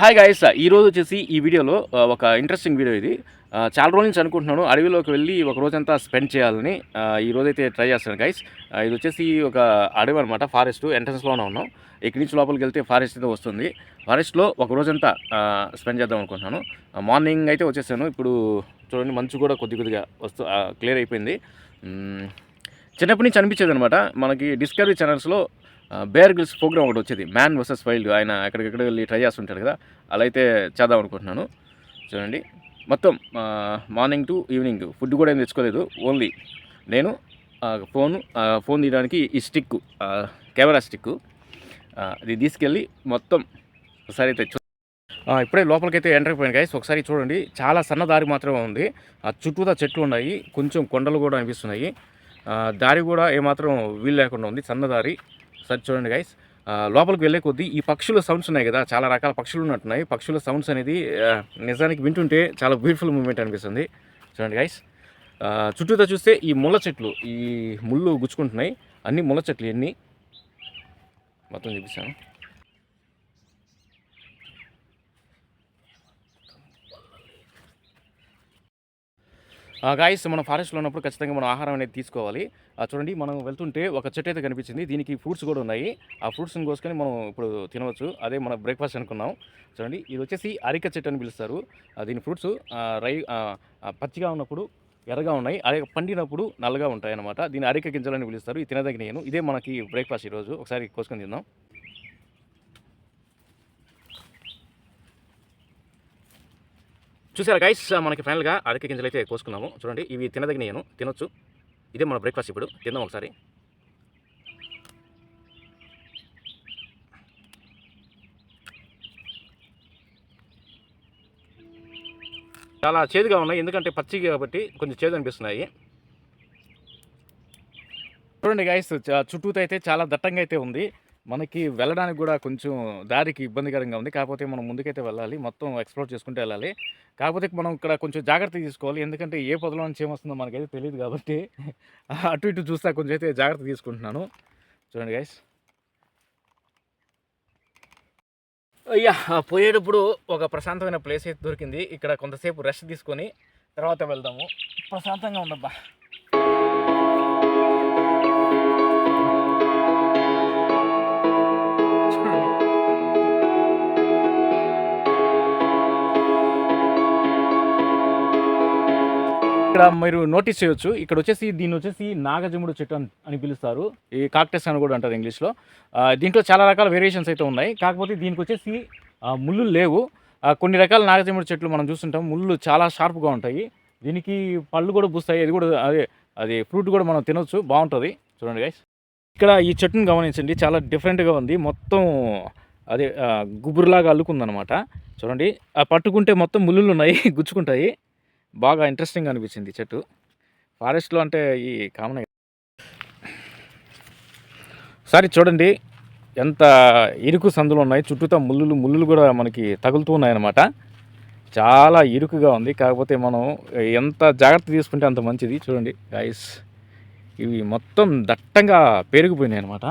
Hi guys ఈరోజు వచ్చేసి ఈ వీడియోలో ఒక ఇంట్రెస్టింగ్ వీడియో ఇది. చాలా రోజుల నుంచి అనుకుంటున్నాను. అడవిలోకి వెళ్ళి ఒక రోజంతా స్పెండ్ చేయాలని ఈ రోజైతే ట్రై చేస్తాను గైస్ ఇది వచ్చేసి ఒక అడవి అనమాట ఫారెస్ట్ ఎంట్రన్స్లోనే ఉన్నాం. ఇక్కడి నుంచి లోపలికి వెళ్తే ఫారెస్ట్ అయితే వస్తుంది. ఫారెస్ట్లో ఒక రోజంతా స్పెండ్ చేద్దాం అనుకుంటున్నాను. మార్నింగ్ అయితే వచ్చేసాను. ఇప్పుడు చూడండి మంచు కూడా కొద్ది కొద్దిగా వస్తూ క్లియర్ అయిపోయింది. చిన్నప్పటి నుంచి అనిపించేది అనమాట మనకి డిస్కవరీ ఛానల్స్లో బేర్ గ్రిల్స్ ప్రోగ్రామ్ ఒకటి వచ్చేది. మ్యాన్ వర్సెస్ వైల్డ్ ఆయన ఎక్కడికెక్కడ వెళ్ళి ట్రై చేస్తుంటాడు కదా. అలా అయితే చేద్దాం అనుకుంటున్నాను. చూడండి. మొత్తం మార్నింగ్ టు ఈవినింగ్ ఫుడ్ కూడా ఏం తెచ్చుకోలేదు. ఓన్లీ నేను ఫోన్ ఫోన్ తీయడానికి ఈ స్టిక్ కెమెరా స్టిక్ అది తీసుకెళ్ళి మొత్తం ఒకసారి అయితే చూ- ఇప్పుడే లోపలికైతే ఎంటర్ అయిపోయాను గైస్ ఒకసారి చూడండి. చాలా సన్న దారి మాత్రమే ఉంది. ఆ చుట్టూతా చెట్లు ఉన్నాయి. కొంచెం కొండలు కూడా అనిపిస్తున్నాయి. దారి కూడా ఏమాత్రం వీలు లేకుండా ఉంది. సన్న దారి. సరే చూడండి గైస్ లోపలికి వెళ్ళే కొద్దీ ఈ పక్షుల సౌండ్స్ ఉన్నాయి కదా చాలా రకాల పక్షులు ఉన్నట్టున్నాయి. పక్షుల సౌండ్స్ అనేది నిజానికి వింటుంటే చాలా బ్యూటిఫుల్ మూమెంట్ అనిపిస్తుంది. చూడండి గైస్ చుట్టూతో చూస్తే ఈ ముళ్ళ చెట్లు ఈ ముళ్ళు గుచ్చుకుంటున్నాయి. అన్ని ముళ్ళ చెట్లు ఎన్ని? మొత్తం చూపిస్తాను. గాయస్ మనం ఫారెస్ట్లో ఉన్నప్పుడు ఖచ్చితంగా మనం ఆహారం అనేది తీసుకోవాలి. ఆ, చూడండి మనం వెళ్తుంటే ఒక చెట్టు అయితే కనిపించింది. దీనికి ఫ్రూట్స్ కూడా ఉన్నాయి. ఆ ఫ్రూట్స్ని కోసుకొని మనం ఇప్పుడు తినవచ్చు. అదే మన బ్రేక్ఫాస్ట్ అనుకున్నాం. చూడండి ఇది వచ్చేసి అరిక చెట్టు అని పిలుస్తారు. దీని ఫ్రూట్స్ రై పచ్చిగా ఉన్నప్పుడు ఎర్రగా ఉన్నాయి. అదే పండినప్పుడు నల్లగా ఉంటాయి అన్నమాట దీని అరిక గింజలని పిలుస్తారు. ఇది తినదగిన ఇదే మనకి బ్రేక్ఫాస్ట్ ఈరోజు ఒకసారి కోసుకొని తిందాం. చూసారా గైస్ మనకి ఫైనల్గా అరటి గింజలు అయితే కోసుకున్నాము. చూడండి ఇవి తినదగినయను తినొచ్చు. ఇదే మన బ్రేక్ఫాస్ట్ ఇప్పుడు. తిందాం ఒకసారి. చాలా చేదుగా ఉన్నాయి. ఎందుకంటే పచ్చి కాబట్టి కొంచెం చేదు అనిపిస్తున్నాయి. చూడండి గైస్ చుట్టూతో అయితే చాలా దట్టంగా అయితే ఉంది. మనకి వెళ్ళడానికి కూడా కొంచెం దారికి ఇబ్బందికరంగా ఉంది. కాకపోతే మనం ముందుకైతే వెళ్ళాలి. మొత్తం ఎక్స్ప్లోర్ చేసుకుంటూ వెళ్ళాలి. కాకపోతే మనం ఇక్కడ కొంచెం జాగ్రత్త తీసుకోవాలి. ఎందుకంటే ఏ పొదలో నుంచి ఏమొస్తుందో మనకైతే తెలియదు కాబట్టి అటు ఇటు చూస్తా కొంచెం అయితే జాగ్రత్త తీసుకుంటున్నాను. చూడండి గైస్ అయ్యా పోయేటప్పుడు ఒక ప్రశాంతమైన ప్లేస్ అయితే దొరికింది. ఇక్కడ కొంతసేపు రెస్ట్ తీసుకొని తర్వాత వెళ్దాము. ప్రశాంతంగా ఉందబ్బా. ఇక్కడ మీరు నోటీస్ చేయొచ్చు. ఇక్కడ వచ్చేసి దీన్ని వచ్చేసి నాగజముడు చెట్టు అని- పిలుస్తారు. ఈ కాక్టస్ అని కూడా అంటారు ఇంగ్లీష్లో. దీంట్లో చాలా రకాల వేరియేషన్స్ అయితే ఉన్నాయి. కాకపోతే దీనికి వచ్చేసి ముళ్ళు లేవు. కొన్ని రకాల నాగజముడు చెట్లు మనం చూస్తుంటాం. ముళ్ళు చాలా షార్ప్గా ఉంటాయి. దీనికి పళ్ళు కూడా పూస్తాయి. అది కూడా అదే అది ఫ్రూట్ కూడా మనం తినొచ్చు. బాగుంటుంది. చూడండి గైస్ ఇక్కడ ఈ చెట్టును గమనించండి. చాలా డిఫరెంట్గా ఉంది. మొత్తం అదే గుబురులాగా అల్లుకుందనమాట చూడండి. పట్టుకుంటే మొత్తం ముళ్ళులు ఉన్నాయి గుచ్చుకుంటాయి. బాగా ఇంట్రెస్టింగ్ అనిపించింది చెట్టు. ఫారెస్ట్లో అంటే ఈ కామన్ సరే చూడండి ఎంత ఇరుకు సందులు ఉన్నాయి. చుట్టూతా ముళ్ళులు ముళ్ళులు కూడా మనకి తగులుతూ ఉన్నాయన్నమాట. చాలా ఇరుకుగా ఉంది. కాకపోతే మనం ఎంత జాగ్రత్త తీసుకుంటే అంత మంచిది. చూడండి గాయస్ ఇవి మొత్తం దట్టంగా పెరిగిపోయినాయి అనమాట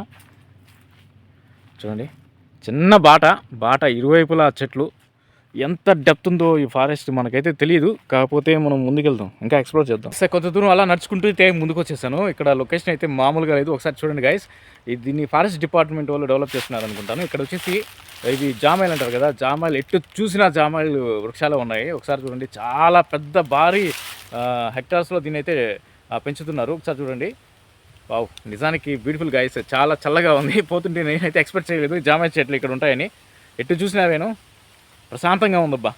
చూడండి చిన్న బాట బాట ఇరువైపులా చెట్లు. ఎంత డెప్త్ ఉందో ఈ ఫారెస్ట్ మనకైతే తెలియదు కాకపోతే మనం ముందుకెళ్దాం. ఇంకా ఎక్స్ప్లోర్ చేద్దాం. సార్ కొంత దూరం అలా నడుచుకుంటూ అయితే ముందుకు వచ్చేసాను ఇక్కడ లొకేషన్ అయితే మామూలుగా లేదు. ఒకసారి చూడండి గైస్ దీన్ని ఫారెస్ట్ డిపార్ట్మెంట్ వాళ్ళు డెవలప్ చేస్తున్నారు అనుకుంటాను ఇక్కడ వచ్చేసి ఇది జామాయిలు అంటారు కదా జామాయిలు ఎటు చూసినా జామాయిలు వృక్షాలు ఉన్నాయి. ఒకసారి చూడండి. చాలా పెద్ద భారీ హెక్టార్స్లో దీన్ని అయితే పెంచుతున్నారు. ఒకసారి చూడండి. వావ్ నిజానికి బ్యూటిఫుల్ గాయస్ చాలా చల్లగా ఉంది. పోతుంటే నేనైతే ఎక్స్పెక్ట్ చేయలేదు. జామాయి చెట్లు ఇక్కడ ఉంటాయని. ఎటు చూసినా నేను ప్రశాంతంగా ఉందబ్బా.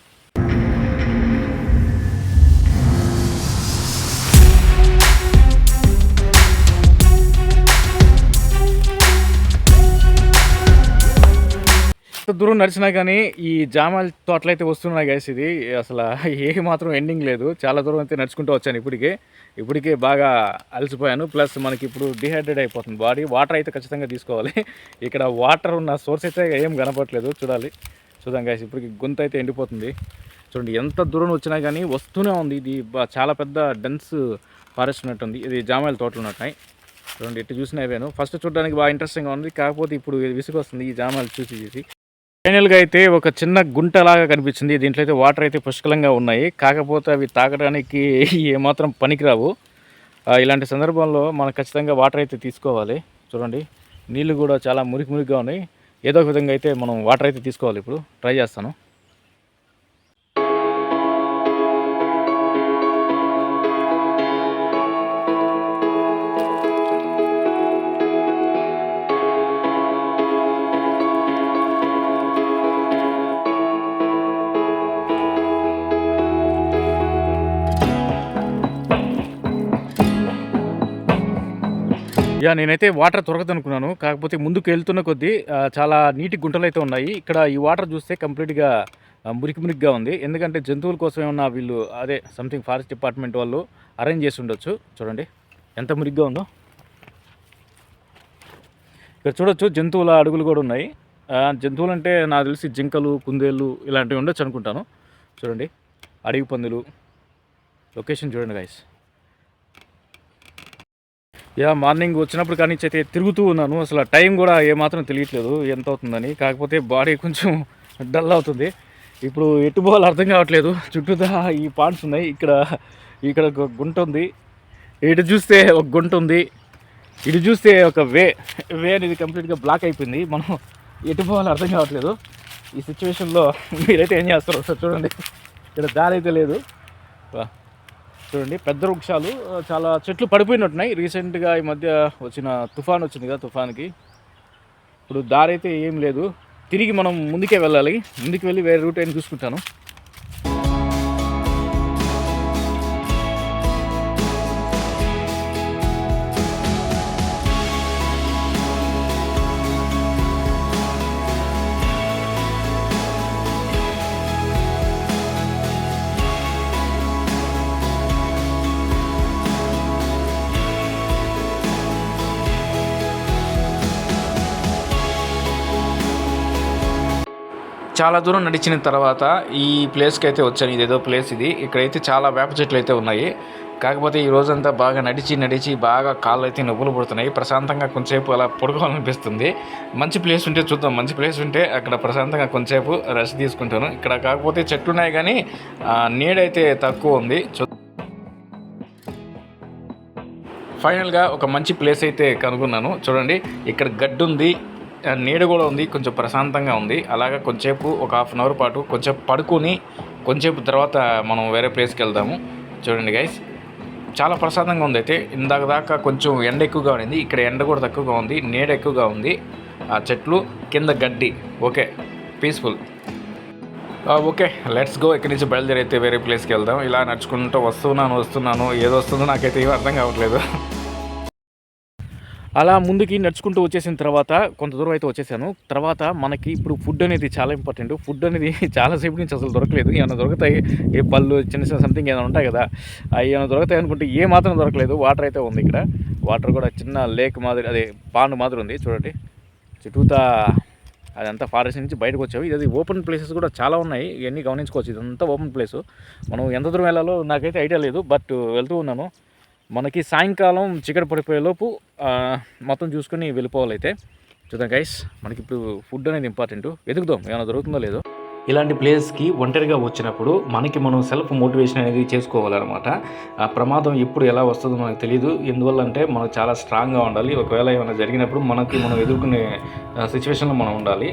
దూరం నడిచినా కానీ ఈ జామాల తోటలైతే వస్తున్నాయి గైస్ ఇది. అసలు ఏ మాత్రం ఎండింగ్ లేదు. చాలా దూరం అయితే నడుచుకుంటూ వచ్చాను ఇప్పటికే. ఇప్పటికే బాగా అలసిపోయాను. ప్లస్ మనకి ఇప్పుడు డిహైడ్రేట్ అయిపోతుంది బాడీ వాటర్ అయితే ఖచ్చితంగా తీసుకోవాలి. ఇక్కడ వాటర్ ఉన్న సోర్స్ అయితే ఏం కనపట్లేదు చూడాలి. చూద్దాం గాయస్ ఇప్పటికి గొంతు అయితే ఎండిపోతుంది. చూడండి ఎంత దూరం వచ్చినా కానీ వస్తూనే ఉంది. ఇది చాలా పెద్ద డెన్స్ ఫారెస్ట్ ఉన్నట్టుంది. ఇది జామాయిల తోటలు ఉన్నట్టున్నాయి చూడండి ఎటు చూసినా ఫస్ట్ చూడడానికి బాగా ఇంట్రెస్టింగ్గా ఉంది. కాకపోతే ఇప్పుడు విసుగు వస్తుంది ఈ జామాయిలు చూసి చూసి. ఫైనల్గా అయితే ఒక చిన్న గుంటలాగా కనిపించింది. దీంట్లో అయితే వాటర్ అయితే పుష్కలంగా ఉన్నాయి. కాకపోతే అవి తాగడానికి ఏమాత్రం పనికిరావు. ఇలాంటి సందర్భంలో మనం ఖచ్చితంగా వాటర్ అయితే తీసుకోవాలి. చూడండి నీళ్ళు కూడా చాలా మురికి మురికిగా ఉన్నాయి. ఏదో ఒక విధంగా అయితే మనం వాటర్ అయితే తీసుకోవాలి ఇప్పుడు. ట్రై చేస్తాను. యా నేనైతే వాటర్ దొరకదనుకున్నాను కాకపోతే ముందుకు వెళ్తున్న కొద్దీ చాలా నీటి గుంటలు అయితే ఉన్నాయి. ఇక్కడ ఈ వాటర్ చూస్తే కంప్లీట్గా మురికి మురికిగా ఉంది. ఎందుకంటే జంతువుల కోసం ఏమన్నా వీళ్ళు అదే సంథింగ్ ఫారెస్ట్ డిపార్ట్మెంట్ వాళ్ళు అరేంజ్ చేసి ఉండొచ్చు. చూడండి ఎంత మురికిగా ఉందో. ఇక్కడ చూడొచ్చు జంతువుల అడుగులు కూడా ఉన్నాయి. జంతువులు అంటే నాకు తెలిసి జింకలు కుందేళ్ళు ఇలాంటివి ఉండొచ్చు అనుకుంటాను. చూడండి అడవి పందులు. లొకేషన్ చూడండి గైస్ యా మార్నింగ్ వచ్చినప్పుడు కానీ అయితే తిరుగుతూ ఉన్నాను. అసలు ఆ టైం కూడా ఏమాత్రం తెలియట్లేదు ఎంత అవుతుందని. కాకపోతే బాడీ కొంచెం డల్ అవుతుంది. ఇప్పుడు ఎటు పోవాలో అర్థం కావట్లేదు. చుట్టూతా ఈ పాండ్స్ ఉన్నాయి. ఇక్కడ ఇక్కడ ఒక గుంట ఉంది. ఇటు చూస్తే ఒక గుంట ఉంది. ఇటు చూస్తే ఒక వే వే అనేది కంప్లీట్గా బ్లాక్ అయిపోయింది. మనం ఎటు పోవాలో అర్థం కావట్లేదు. ఈ సిచ్యువేషన్లో మీరైతే ఏం చేస్తారు సార్ చూడండి. ఇక్కడ దారి అయితే లేదు. వా. చూడండి పెద్ద వృక్షాలు చాలా చెట్లు పడిపోయినట్టున్నాయి. రీసెంట్గా ఈ మధ్య వచ్చిన తుఫాన్ వచ్చింది కదా తుఫాన్కి. ఇప్పుడు దారి అయితే ఏం లేదు. తిరిగి మనం ముందుకే వెళ్ళాలి. ముందుకు వెళ్ళి వేరే రూట్ అయిన చూసుకుంటాను. చాలా దూరం నడిచిన తర్వాత ఈ ప్లేస్కి అయితే వచ్చాను. ఇదేదో ప్లేస్ ఇది. ఇక్కడైతే చాలా వేప చెట్లు అయితే ఉన్నాయి. కాకపోతే ఈ రోజంతా బాగా నడిచి నడిచి బాగా కాళ్ళు అయితే నొప్పులు పడుతున్నాయి. ప్రశాంతంగా కొంచెంసేపు అలా పడుకోవాలనిపిస్తుంది. మంచి ప్లేస్ ఉంటే చూద్దాం. మంచి ప్లేస్ ఉంటే అక్కడ ప్రశాంతంగా కొంచెంసేపు రెస్ట్ తీసుకుంటాను. ఇక్కడ కాకపోతే చెట్లు ఉన్నాయి కానీ నీడైతే తక్కువ ఉంది. చూ ఫైనల్గా ఒక మంచి ప్లేస్ అయితే కనుగొన్నాను. చూడండి ఇక్కడ గడ్డి ఉంది నీడ కూడా ఉంది కొంచెం ప్రశాంతంగా ఉంది. అలాగా కొంచెంసేపు ఒక హాఫ్ అన్ అవర్ పాటు కొంచెం పడుకొని కొంచెంసేపు తర్వాత మనం వేరే ప్లేస్కి వెళ్దాము. చూడండి గైస్. చాలా ప్రశాంతంగా ఉంది అయితే. ఇందాక దాకా కొంచెం ఎండ ఎక్కువగా ఉండింది. ఇక్కడ ఎండ కూడా తక్కువగా ఉంది. నీడ ఎక్కువగా ఉంది. ఆ చెట్లు కింద గడ్డి. Okay. Peaceful. Okay. Let's go ఇక్కడి నుంచి బయలుదేరి అయితే వేరే ప్లేస్కి వెళ్దాం. ఇలా నడుచుకుంటూ వస్తున్నాను వస్తున్నాను. ఏదో వస్తుందో నాకైతే ఏమీ అర్థం కావట్లేదు. అలా ముందుకి నడుచుకుంటూ వచ్చేసిన తర్వాత కొంత దూరం అయితే వచ్చేసాను. తర్వాత మనకి ఇప్పుడు ఫుడ్ అనేది చాలా ఇంపార్టెంట్ ఫుడ్ అనేది చాలాసేపు నుంచి అసలు దొరకలేదు. ఏమైనా దొరుకుతాయి? ఏ పళ్ళు చిన్న చిన్న సంథింగ్ ఏమైనా ఉంటాయి కదా? అవి ఏమైనా దొరుకుతాయి అనుకుంటే ఏ మాత్రం దొరకలేదు. వాటర్ అయితే ఉంది ఇక్కడ. వాటర్ కూడా చిన్న లేక్ మాదిరి అదే పాండ్ మాదిరి ఉంది. చూడండి. చుట్టూతా అదంతా ఫారెస్ట్ నుంచి బయటకు వచ్చావు. ఇది ఓపెన్ ప్లేసెస్ కూడా చాలా ఉన్నాయి. ఇవన్నీ గమనించుకోవచ్చు. ఇదంతా ఓపెన్ ప్లేస్ మనం ఎంత దూరం వెళ్ళాలో నాకైతే ఐడియా లేదు. బట్ వెళ్తూ ఉన్నాను. మనకి సాయంకాలం చికెన్ పడిపోయేలోపు మొత్తం చూసుకొని వెళ్ళిపోవాలైతే. చూద్దాం గైస్ మనకి ఇప్పుడు ఫుడ్ అనేది ఇంపార్టెంట్ వెతుకుదాం ఏమైనా దొరుకుతుందో లేదో? ఇలాంటి ప్లేస్కి ఒంటరిగా వచ్చినప్పుడు మనకి మనం సెల్ఫ్ మోటివేషన్ అనేది చేసుకోవాలన్నమాట. ఆ ప్రమాదం ఎప్పుడు ఎలా వస్తుందో మనకు తెలియదు ఎందువల్ల అంటే మనం చాలా స్ట్రాంగ్గా ఉండాలి. ఒకవేళ ఏమైనా జరిగినప్పుడు మనకి మనం ఎదుర్కొనే సిచ్యువేషన్లో మనం ఉండాలి.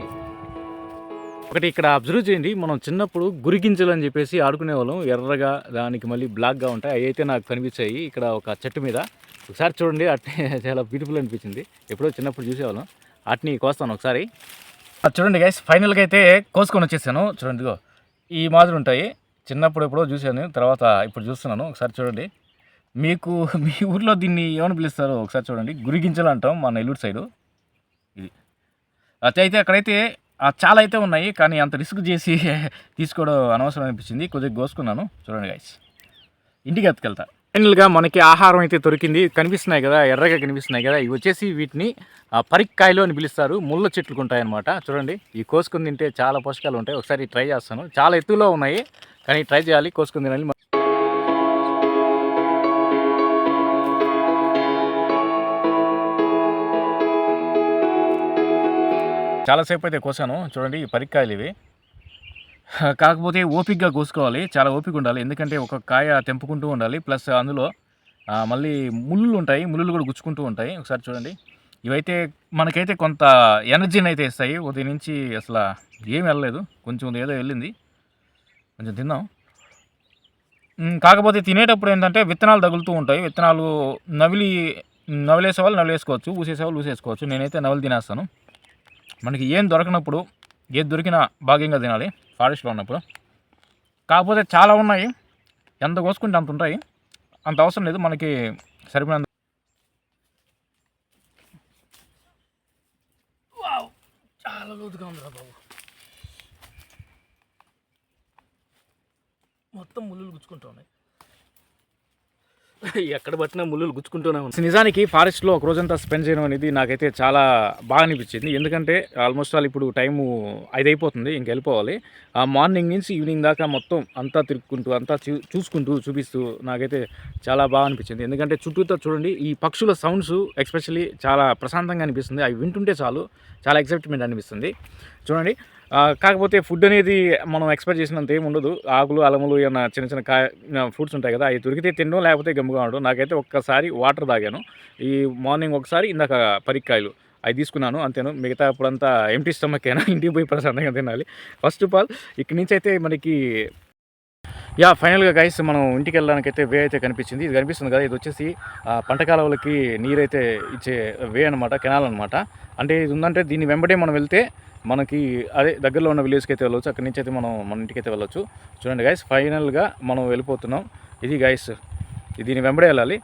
ఒకటి ఇక్కడ అబ్జర్వ్ చేయండి. మనం చిన్నప్పుడు గురిగింజలు అని చెప్పేసి ఆడుకునే వాళ్ళం. ఎర్రగా దానికి మళ్ళీ బ్లాక్గా ఉంటాయి. అవి అయితే నాకు కనిపించాయి. ఇక్కడ ఒక చెట్టు మీద. ఒకసారి చూడండి. అట్నే చాలా బ్యూటిఫుల్ అనిపించింది. ఎప్పుడో చిన్నప్పుడు చూసేవాళ్ళం. వాటిని కోస్తాను ఒకసారి. అది చూడండి గైస్ ఫైనల్గా అయితే కోసుకొని వచ్చేసాను. చూడండి ఇదిగో. ఈ మాదిరి ఉంటాయి. చిన్నప్పుడు ఎప్పుడో చూశాను. తర్వాత ఇప్పుడు చూస్తున్నాను. ఒకసారి చూడండి. మీకు మీ ఊర్లో దీన్ని ఏమని పిలుస్తారు ఒకసారి చూడండి. గురిగింజలు అంటాం మా నెల్లూరు సైడు. ఇది. అయితే అయితే అక్కడైతే చాలా అయితే ఉన్నాయి కానీ అంత రిస్క్ చేసి తీసుకోవడం అనవసరం అనిపించింది. కొద్దిగా కోసుకున్నాను చూడండి గైస్ ఇంటికి ఎత్తుకెళ్తా. ఫైనల్గా మనకి ఆహారం అయితే దొరికింది. కనిపిస్తున్నాయి కదా ఎర్రగా కనిపిస్తున్నాయి కదా. ఇవి వచ్చేసి వీటిని ఆ, పరిక్కాయలు అని పిలుస్తారు. ముళ్ళ చెట్లు ఉంటాయన్నమాట. చూడండి ఈ కోసుకుని తింటే చాలా పోషకాలు ఉంటాయి. ఒకసారి ట్రై చేస్తాను. చాలా ఎత్తులో ఉన్నాయి కానీ ట్రై చేయాలి. కోసుకుని తినాలి. చాలాసేపు అయితే కోసాను. చూడండి ఈ పరిక్కాయలు ఇవి. కాకపోతే ఓపిక్గా కోసుకోవాలి. చాలా ఓపిక ఉండాలి. ఎందుకంటే ఒక కాయ తెంపుకుంటూ ఉండాలి. ప్లస్ అందులో మళ్ళీ ముళ్ళు ఉంటాయి. ముళ్ళు కూడా గుచ్చుకుంటూ ఉంటాయి. ఒకసారి చూడండి. ఇవైతే మనకైతే కొంత ఎనర్జీని అయితే ఇస్తాయి. ఉదయం నుంచి అసలు ఏం వెళ్ళలేదు. కొంచెం ఏదో వెళ్ళింది. కొంచెం తిందాం కాకపోతే తినేటప్పుడు ఏంటంటే విత్తనాలు తగులుతూ ఉంటాయి. విత్తనాలు నవిలి నవలేసే వాళ్ళు నవలేసుకోవచ్చు. ఊసేసే వాళ్ళు ఊసేసుకోవచ్చు. నేనైతే నవలు తినేస్తాను. మనకి ఏం దొరకనప్పుడు ఏది దొరికినా భాగ్యంగా తినాలి ఫారెస్ట్లో ఉన్నప్పుడు. కాకపోతే చాలా ఉన్నాయి. ఎంత కోసుకుంటే అంత ఉంటాయి. అంత అవసరం లేదు. మనకి సరిపోయినంత వావ్! చాలా లోతుగా ఉందిరా బాబు. మొత్తం ముళ్ళు గుచ్చుకుంటూ ఉన్నాయి. ఎక్కడ పట్టినా ముళ్ళు గుచ్చుకుంటూనే నిజానికి ఫారెస్ట్లో ఒక రోజంతా స్పెండ్ చేయడం అనేది నాకైతే చాలా బాగా అనిపించింది. ఎందుకంటే ఆల్మోస్ట్ ఆల్ ఇప్పుడు టైము ఐదు అయిపోతుంది ఇంక వెళ్ళిపోవాలి. ఆ మార్నింగ్ నుంచి ఈవినింగ్ దాకా మొత్తం అంతా తిరుక్కుంటూ అంతా చూ- చూసుకుంటూ చూపిస్తూ నాకైతే చాలా బాగా అనిపించింది. ఎందుకంటే చుట్టూతో చూడండి ఈ పక్షుల సౌండ్స్ ఎక్స్పెషల్లీ చాలా ప్రశాంతంగా అనిపిస్తుంది. అవి వింటుంటే చాలు చాలా ఎక్సైట్మెంట్ అనిపిస్తుంది. చూడండి కాకపోతే ఫుడ్ అనేది మనం ఎక్స్పెక్ట్ చేసినంత ఏమి ఉండదు. ఆకులు అలములు ఏమైనా చిన్న చిన్న కాయ ఫ్రూట్స్ ఉంటాయి కదా అవి దొరికితే తినడం లేకపోతే గమ్ముగా ఉండడం. నాకైతే ఒక్కసారి వాటర్ తాగాను. ఈ మార్నింగ్ ఒకసారి ఇందాక పరిక్కాయలు అవి తీసుకున్నాను అంతేను. మిగతా అప్పుడంతా ఎంటీ స్టమక్ అయినా ఇంటికి పోయి ప్రశాంతంగా తినాలి. ఫస్ట్ ఆఫ్ ఆల్ ఇక్కడి నుంచి అయితే మనకి యా ఫైనల్గా గైస్ మనం ఇంటికి వెళ్ళడానికి అయితే వే అయితే కనిపించింది. ఇది కనిపిస్తుంది కదా ఇది వచ్చేసి పంట కాలువలకి నీరైతే ఇచ్చే వే అనమాట కెనాల్ అనమాట అంటే ఇది ఉందంటే దీన్ని వెంబడే మనం వెళ్తే మనకి అదే దగ్గరలో ఉన్న విలేజ్కి అయితే వెళ్ళవచ్చు అక్కడి నుంచి అయితే మనం మన ఇంటికి అయితే వెళ్ళొచ్చు. చూడండి గైస్ ఫైనల్గా మనం వెళ్ళిపోతున్నాం. ఇది గైస్ దీని వెంబడే వెళ్ళాలి.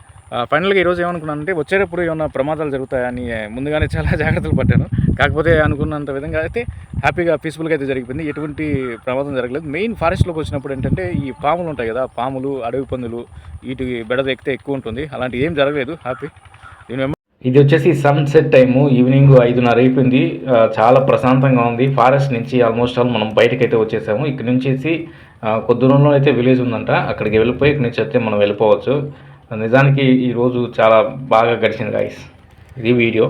ఫైనల్గా ఈరోజు ఏమనుకున్నానంటే వచ్చేటప్పుడు ఏమైనా ప్రమాదాలు జరుగుతాయని ముందుగానే చాలా జాగ్రత్తలు పట్టాను కాకపోతే అనుకున్నంత విధంగా అయితే హ్యాపీగా పీస్ఫుల్గా అయితే జరిగిపోయింది. ఎటువంటి ప్రమాదం జరగలేదు. మెయిన్ ఫారెస్ట్లోకి వచ్చినప్పుడు ఏంటంటే ఈ పాములు ఉంటాయి కదా పాములు అడవి పందులు వీటి బెడద ఎక్కితే ఎక్కువ ఉంటుంది. అలాంటివి ఏం జరగలేదు. హ్యాపీ దీని ఇది వచ్చేసి సన్సెట్ టైము ఈవినింగ్ ఐదున్నర అయిపోయింది. చాలా ప్రశాంతంగా ఉంది. ఫారెస్ట్ నుంచి ఆల్మోస్ట్ ఆల్ మనం బయటకు అయితే వచ్చేసాము. ఇక్కడ నుంచి కొద్ది దూరంలో అయితే విలేజ్ ఉందంట. అక్కడికి వెళ్ళిపోయి ఇక్కడ నుంచి అయితే మనం వెళ్ళిపోవచ్చు. నిజానికి ఈ రోజు చాలా బాగా గడిచింది గాయస్ ఇది వీడియో.